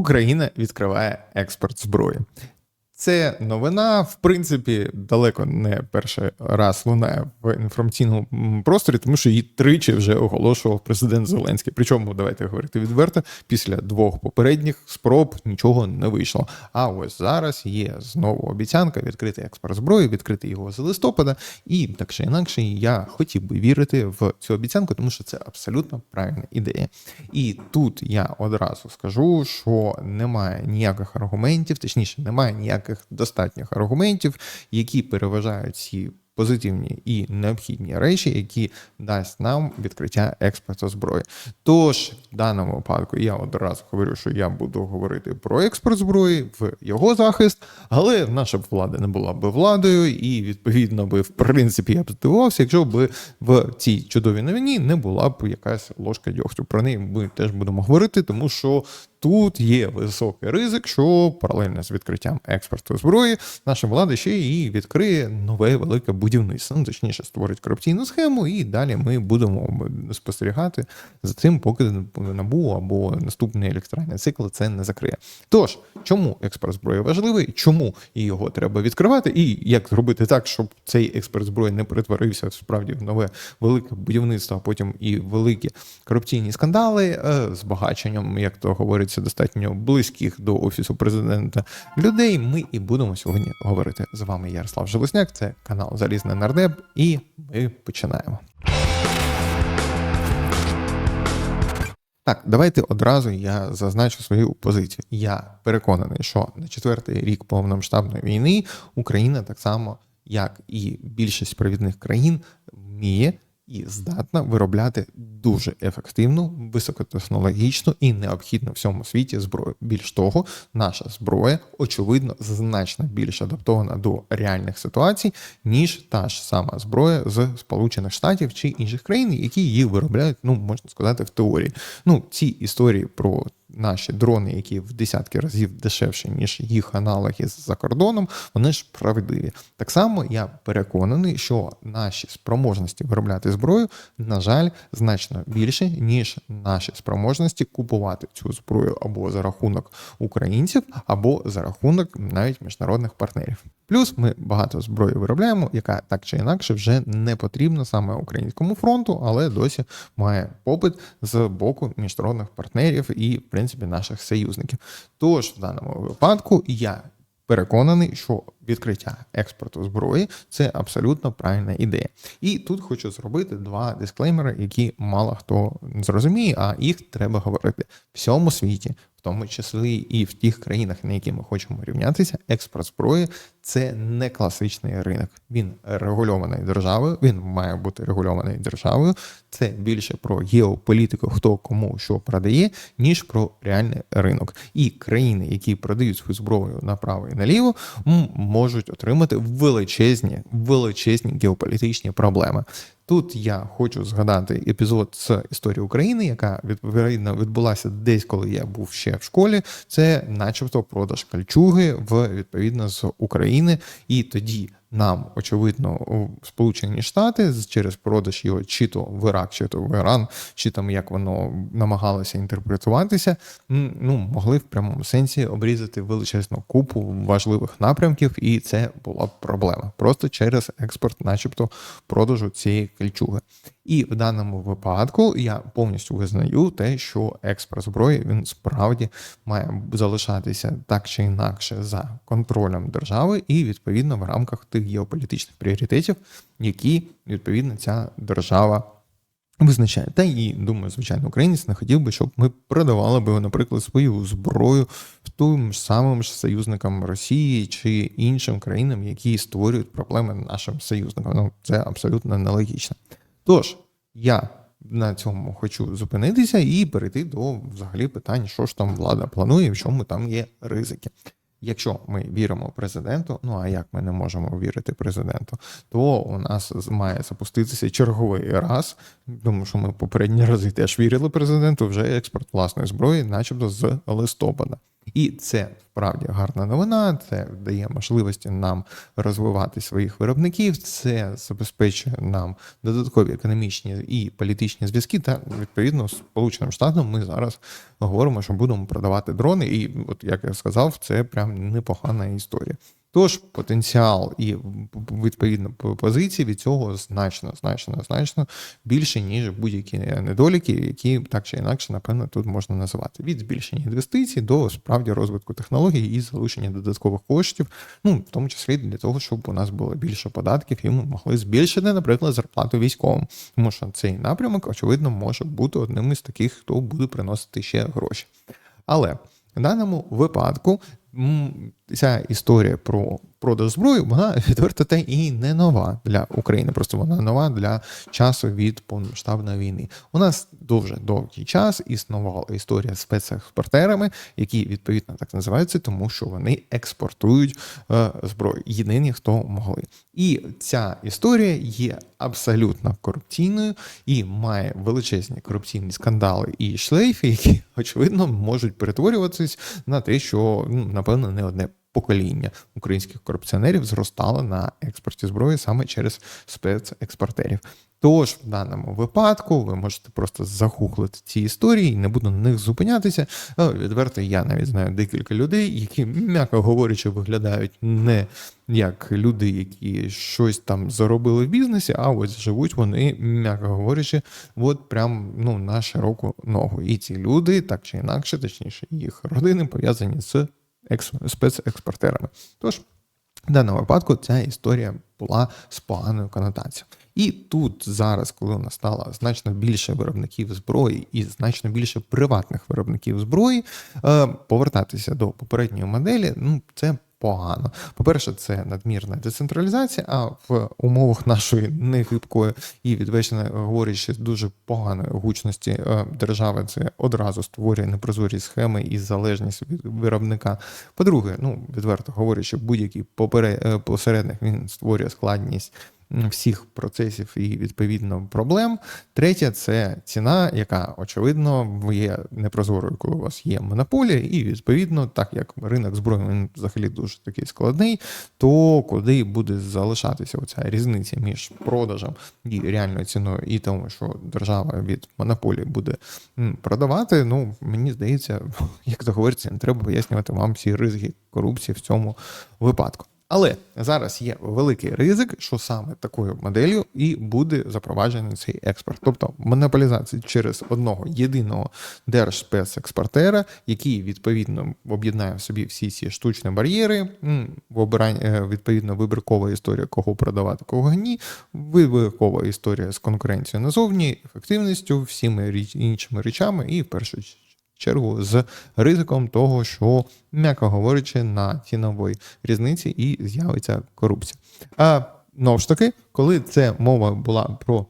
Україна відкриває експорт зброї. Це новина, в принципі, далеко не перший раз лунає в інформаційному просторі, тому що її тричі вже оголошував президент Зеленський. Причому, давайте говорити відверто, після двох попередніх спроб нічого не вийшло. А ось зараз є знову обіцянка відкрити експорт зброї, відкрити його з листопада. І так чи інакше, я хотів би вірити в цю обіцянку, тому що це абсолютно правильна ідея. І тут я одразу скажу, що немає ніяких аргументів, точніше, немає ніяких достатніх аргументів, які переважають ці позитивні і необхідні речі, які дасть нам відкриття експорту зброї. Тож, в даному випадку я одразу говорю, що я буду говорити про експорт зброї в його захист, але наша б влада не була би владою, і відповідно би, в принципі, я б здивувався, якщо б в цій чудовій новині не була б якась ложка дьогтю. Про неї ми теж будемо говорити, тому що тут є високий ризик, що паралельно з відкриттям експорту зброї наша влада ще і відкриє нове велике будівництво. Ну, точніше, створить корупційну схему, і далі ми будемо спостерігати за цим, поки набу або наступний електральний цикл це не закриє. Тож, чому експорт зброї важливий, чому його треба відкривати, і як зробити так, щоб цей експорт зброї не перетворився справді в нове велике будівництво, а потім і великі корупційні скандали е, з багаченням, як то говориться, достатньо близьких до офісу президента людей. Ми і будемо сьогодні говорити з вами. Ярослав Железняк, це канал Залізний Нардеп, і ми починаємо. Так, давайте одразу я зазначу свою позицію. Я переконаний, що на четвертий рік повномасштабної війни Україна так само, як і більшість провідних країн, вміє і здатна виробляти дуже ефективну, високотехнологічну і необхідну всьому світі зброю. Більш того, наша зброя очевидно значно більш адаптована до реальних ситуацій, ніж та ж сама зброя з Сполучених Штатів чи інших країн, які її виробляють, ну можна сказати, в теорії. Ну ці історії про наші дрони, які в десятки разів дешевші, ніж їх аналоги за кордоном, вони ж правдиві. Так само я переконаний, що наші спроможності виробляти зброю, на жаль, значно більше, ніж наші спроможності купувати цю зброю або за рахунок українців, або за рахунок навіть міжнародних партнерів. Плюс ми багато зброї виробляємо, яка так чи інакше вже не потрібна саме українському фронту, але досі має попит з боку міжнародних партнерів і, в принципі, наших союзників. Тож в даному випадку я переконаний, що відкриття експорту зброї це абсолютно правильна ідея. І тут хочу зробити два дисклеймери, які мало хто зрозуміє, а їх треба говорити в всьому світі. В тому числі і в тих країнах, на які ми хочемо рівнятися, експорт зброї це не класичний ринок. Він регульований державою, він має бути регульований державою. Це більше про геополітику, хто кому що продає, ніж про реальний ринок. І країни, які продають свою зброю направо і наліво, можуть отримати величезні, величезні геополітичні проблеми. Тут я хочу згадати епізод з історії України, яка відповідно відбулася десь, коли я був ще в школі. Це, начебто, продаж кальчуги в відповідно з України, і тоді. Нам, очевидно, Сполучені Штати через продаж його чи то в Ірак, чи то в Іран, чи там як воно намагалося інтерпретуватися, ну могли в прямому сенсі обрізати величезну купу важливих напрямків, і це була б проблема просто через експорт, начебто, продажу цієї кальчуги. І в даному випадку я повністю визнаю те, що експорт зброї він справді має залишатися так чи інакше за контролем держави, і відповідно в рамках тих геополітичних пріоритетів, які відповідно ця держава. Визначає. Та і думаю, звичайно, українець не хотів би, щоб ми продавали би, наприклад, свою зброю тим самим ж союзникам Росії чи іншим країнам, які створюють проблеми нашим союзникам. Ну це абсолютно нелогічно. Тож я на цьому хочу зупинитися і перейти до взагалі питань, що ж там влада планує, в чому там є ризики. Якщо ми віримо президенту, ну а як ми не можемо вірити президенту, то у нас має запуститися черговий раз, тому що ми попередні рази теж вірили президенту вже експорт власної зброї, начебто з листопада. І це справді гарна новина. Це дає можливості нам розвивати своїх виробників. Це забезпечує нам додаткові економічні і політичні зв'язки. Та відповідно з Сполученим Штатом ми зараз говоримо, що будемо продавати дрони. І, от як я сказав, це прям непогана історія. Тож потенціал і відповідно позиції від цього значно, значно, значно більше, ніж будь-які недоліки, які так чи інакше, напевно, тут можна називати. Від збільшення інвестицій до справді розвитку технологій і залучення додаткових коштів, ну в тому числі для того, щоб у нас було більше податків, і ми могли збільшити, наприклад, зарплату військовим. Тому що цей напрямок, очевидно, може бути одним із таких, хто буде приносити ще гроші. Але в даному випадку ця історія про продаж зброї, вона відверто та і не нова для України. Просто вона нова для часу від повномасштабної війни. У нас дуже довгий час існувала історія з спецекспортерами, які відповідно так називаються, тому що вони експортують е, зброю. Єдині, хто могли. І ця історія є абсолютно корупційною і має величезні корупційні скандали і шлейфи, які очевидно можуть перетворюватись на те, що ну напевно не одне покоління українських корупціонерів зростало на експорті зброї саме через спецекспортерів. Тож, в даному випадку, ви можете просто загуглити ці історії, не буду на них зупинятися. Відверто, я навіть знаю декілька людей, які, м'яко говорячи, виглядають не як люди, які щось там заробили в бізнесі, а ось живуть вони, м'яко говорячи, от прям ну, на широку ногу. І ці люди, так чи інакше, точніше, їх родини пов'язані з спецекспортерами. Тож, в даному випадку ця історія була з поганою конотацією. І тут зараз, коли у нас стало значно більше виробників зброї і значно більше приватних виробників зброї, е, повертатися до попередньої моделі, ну це погано. По-перше, це надмірна децентралізація, а в умовах нашої негибкої і відвечно говорячи дуже поганої гучності е, держави, це одразу створює непрозорі схеми і залежність від виробника. По-друге, ну відверто говорячи, будь-який е, посередник він створює складність всіх процесів і відповідно проблем. Третє це ціна, яка очевидно є непрозорою, коли у вас є монополія, і відповідно, так як ринок зброї він взагалі дуже такий складний, то куди буде залишатися оця різниця між продажем і реальною ціною, і тому, що держава від монополії буде продавати. Ну мені здається, як то говориться, не треба пояснювати вам всі ризики корупції в цьому випадку. Але зараз є великий ризик, що саме такою моделлю і буде запроваджений цей експорт, тобто монополізація через одного єдиного держспецекспортера, який відповідно об'єднає в собі всі ці штучні бар'єри, в обиранні е, відповідно вибіркова історія, кого продавати, кого ні, вибіркова історія з конкуренцією назовні, ефективністю, всіми іншими речами, і в першу чергу з ризиком того, що, м'яко говорячи, на ціновій різниці і з'явиться корупція. А знову ж таки, коли це мова була про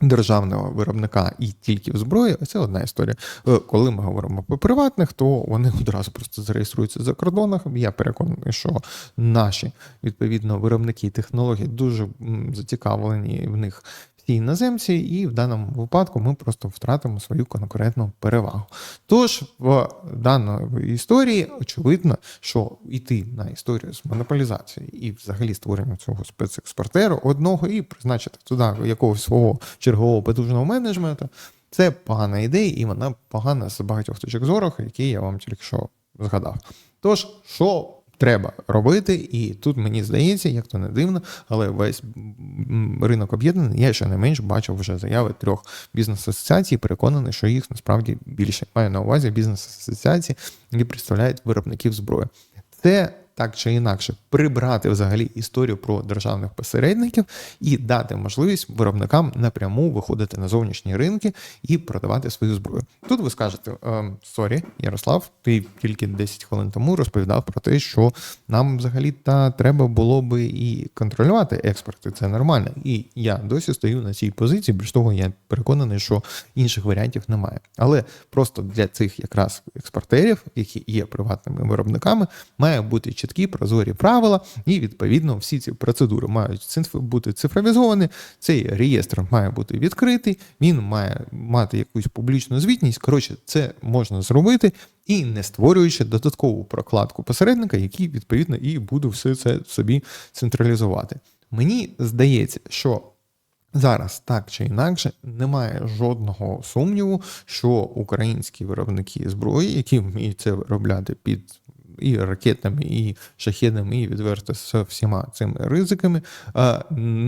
державного виробника і тільки в зброї, це одна історія. Е, коли ми говоримо про приватних, то вони одразу просто зареєструються за кордонах. Я переконаний, що наші відповідно виробники технологій дуже зацікавлені в них ті іноземці, і в даному випадку ми просто втратимо свою конкурентну перевагу. Тож в даній історії очевидно, що йти на історію з монополізацією і взагалі створення цього спецекспортеру одного і призначити туди якогось свого чергового потужного менеджменту. Це погана ідея, і вона погана з багатьох точок зору, які я вам тільки що згадав. Тож, що треба робити, і тут мені здається, як то не дивно, але весь ринок об'єднаний. Я ще не менш бачив вже заяви трьох бізнес-асоціацій, переконаний, що їх насправді більше. Маю на увазі бізнес-асоціації, які представляють виробників зброї. Це так чи інакше прибрати взагалі історію про державних посередників і дати можливість виробникам напряму виходити на зовнішні ринки і продавати свою зброю. Тут ви скажете: «Ем, сорі, Ярослав, ти тільки 10 хвилин тому розповідав про те, що нам взагалі та треба було би і контролювати експорт, і це нормально. І я досі стою на цій позиції. Більш того, я переконаний, що інших варіантів немає. Але просто для цих якраз експортерів, які є приватними виробниками, має бути чіткі прозорі правила, і відповідно всі ці процедури мають бути цифровізовані. Цей реєстр має бути відкритий, він має мати якусь публічну звітність. Коротше, це можна зробити і не створюючи додаткову прокладку посередника, який відповідно і буде все це собі централізувати. Мені здається, що Зараз так чи інакше немає жодного сумніву, що українські виробники зброї, які вміють це виробляти під і ракетами, і шахедами, і відверто з всіма цими ризиками,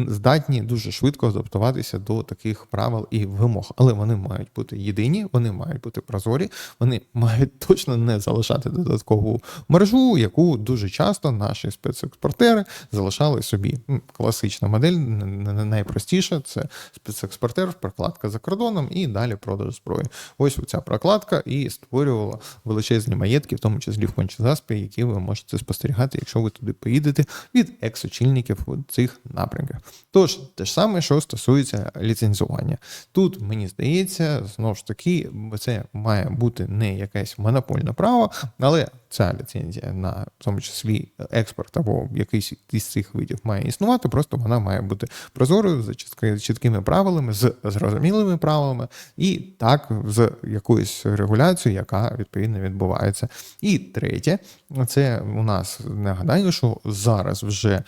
здатні дуже швидко адаптуватися до таких правил і вимог. Але вони мають бути єдині, вони мають бути прозорі, вони мають точно не залишати додаткову мережу, яку дуже часто наші спецекспортери залишали собі. Класична модель, найпростіша це спецекспортер, прокладка за кордоном і далі продаж зброї. Ось ця прокладка і створювала величезні маєтки, в тому числі в Кончезаспі, які ви можете спостерігати, якщо ви туди поїдете від екс-очільників цих напрямках. Тож, те ж саме, що стосується ліцензування. Тут мені здається, знову ж таки, це має бути не якесь монопольне право, але ця ліцензія на в тому числі експорт або якийсь із цих видів має існувати, просто вона має бути прозорою, за чітки- чіткими правилами, з зрозумілими правилами, і так з якоюсь регуляцією, яка відповідно відбувається. І третє, це у нас нагадаю, що зараз вже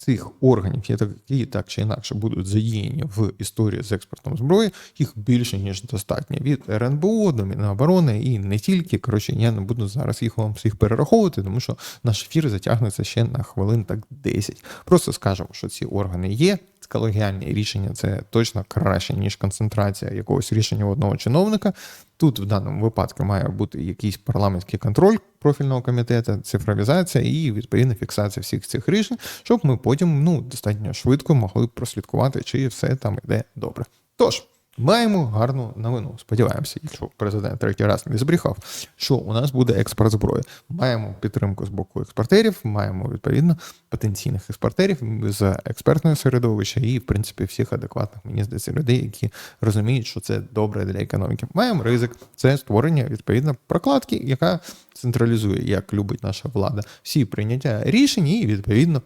цих органів, які так чи інакше будуть задіяні в історії з експортом зброї, їх більше ніж достатньо від РНБО до Міноборони і не тільки. Коротше, я не буду зараз їх вам всіх перераховувати, тому що наш ефір затягнеться ще на хвилин так 10. Просто скажемо, що ці органи є. Колегіальні рішення це точно краще, ніж концентрація якогось рішення одного чиновника. Тут в даному випадку має бути якийсь парламентський контроль профільного комітету, цифровізація і відповідна фіксація всіх цих рішень, щоб ми потім ну достатньо швидко могли прослідкувати, чи все там іде добре. Тож. Маємо гарну новину. Сподіваємося, якщо президент третій раз не збрехав, що у нас буде експорт зброї. Маємо підтримку з боку експортерів, маємо відповідно потенційних експортерів з експертного середовища і, в принципі, всіх адекватних мені здається людей, які розуміють, що це добре для економіки. Маємо ризик, це створення відповідно прокладки, яка централізує, як любить наша влада, всі прийняття рішень і відповідно.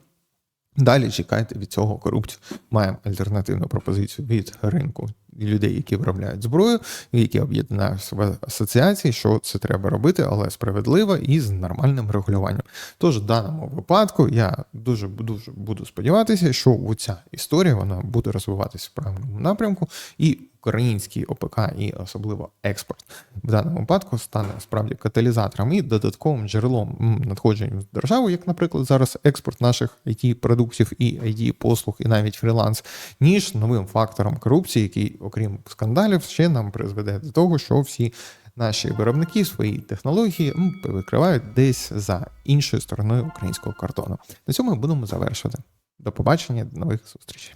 Далі чекайте від цього корупцію. Маємо альтернативну пропозицію від ринку людей, які виробляють зброю, які об'єднаються в асоціації, що це треба робити, але справедливо і з нормальним регулюванням. Тож в даному випадку я дуже дуже буду сподіватися, що ця історія вона буде розвиватися в правильному напрямку, і український ОПК, і особливо експорт в даному випадку стане справді каталізатором і додатковим джерелом надходжень в державу, як, наприклад, зараз експорт наших it продуктів і it послуг, і навіть фріланс, ніж новим фактором корупції, який, окрім скандалів, ще нам призведе до того, що всі. Наші виробники свої технології викривають десь за іншою стороною українського кордону. На цьому будемо завершувати. До побачення, до нових зустрічей.